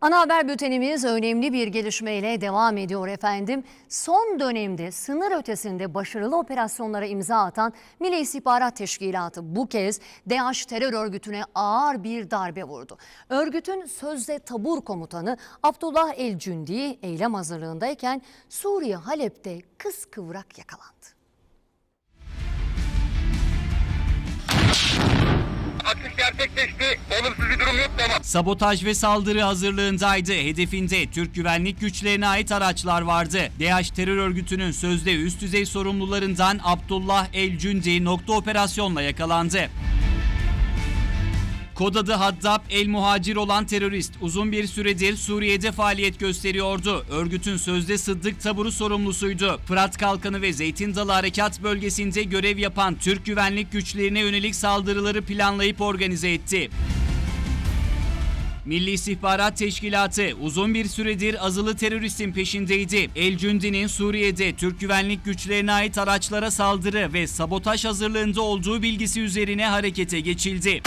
Ana haber bültenimiz önemli bir gelişmeyle devam ediyor efendim. Son dönemde sınır ötesinde başarılı operasyonlara imza atan Milli İstihbarat Teşkilatı bu kez DAEŞ terör örgütüne ağır bir darbe vurdu. Örgütün sözde tabur komutanı Abdullah El Cündi eylem hazırlığındayken Suriye Halep'te kıskıvrak yakalandı. Atış gerçekleşti. Sabotaj ve saldırı hazırlığındaydı. Hedefinde Türk güvenlik güçlerine ait araçlar vardı. DAEŞ terör örgütünün sözde üst düzey sorumlularından Abdullah El Cündi nokta operasyonla yakalandı. Kod adı Haddab El Muhacir olan terörist uzun bir süredir Suriye'de faaliyet gösteriyordu. Örgütün sözde Sıddık taburu sorumlusuydu. Fırat Kalkanı ve Zeytin Dalı Harekat bölgesinde görev yapan Türk güvenlik güçlerine yönelik saldırıları planlayıp organize etti. Milli İstihbarat Teşkilatı uzun bir süredir azılı teröristin peşindeydi. El Cündi'nin Suriye'de Türk güvenlik güçlerine ait araçlara saldırı ve sabotaj hazırlığında olduğu bilgisi üzerine harekete geçildi.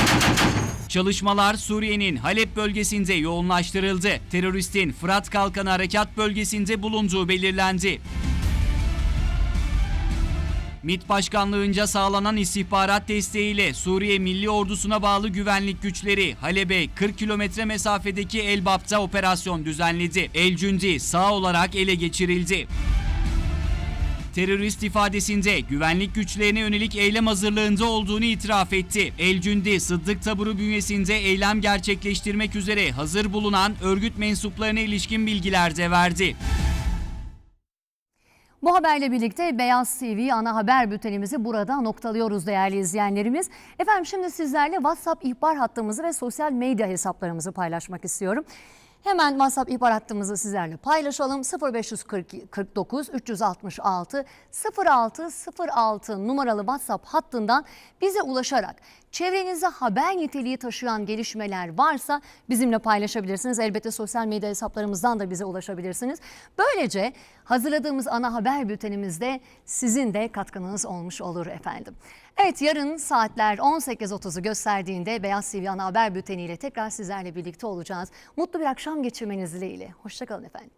Çalışmalar Suriye'nin Halep bölgesinde yoğunlaştırıldı. Teröristin Fırat Kalkanı Harekat bölgesinde bulunduğu belirlendi. MİT Başkanlığınca sağlanan istihbarat desteğiyle Suriye Milli Ordusu'na bağlı güvenlik güçleri Halep'e 40 kilometre mesafedeki Elbap'ta operasyon düzenledi. El Cündi sağ olarak ele geçirildi. Terörist ifadesinde güvenlik güçlerine yönelik eylem hazırlığında olduğunu itiraf etti. El Cündi Sıddık taburu bünyesinde eylem gerçekleştirmek üzere hazır bulunan örgüt mensuplarına ilişkin bilgiler de verdi. Bu haberle birlikte Beyaz TV ana haber bültenimizi burada noktalıyoruz değerli izleyenlerimiz. Efendim şimdi sizlerle WhatsApp ihbar hattımızı ve sosyal medya hesaplarımızı paylaşmak istiyorum. Hemen WhatsApp ihbar hattımızı sizlerle paylaşalım. 0549 366 0606 numaralı WhatsApp hattından bize ulaşarak çevrenizde haber niteliği taşıyan gelişmeler varsa bizimle paylaşabilirsiniz. Elbette sosyal medya hesaplarımızdan da bize ulaşabilirsiniz. Böylece hazırladığımız ana haber bültenimizde sizin de katkınız olmuş olur efendim. Evet yarın saatler 18.30'u gösterdiğinde Beyaz TV ana haber bülteniyle tekrar sizlerle birlikte olacağız. Mutlu bir akşam geçirmeniz dileğiyle. Hoşçakalın efendim.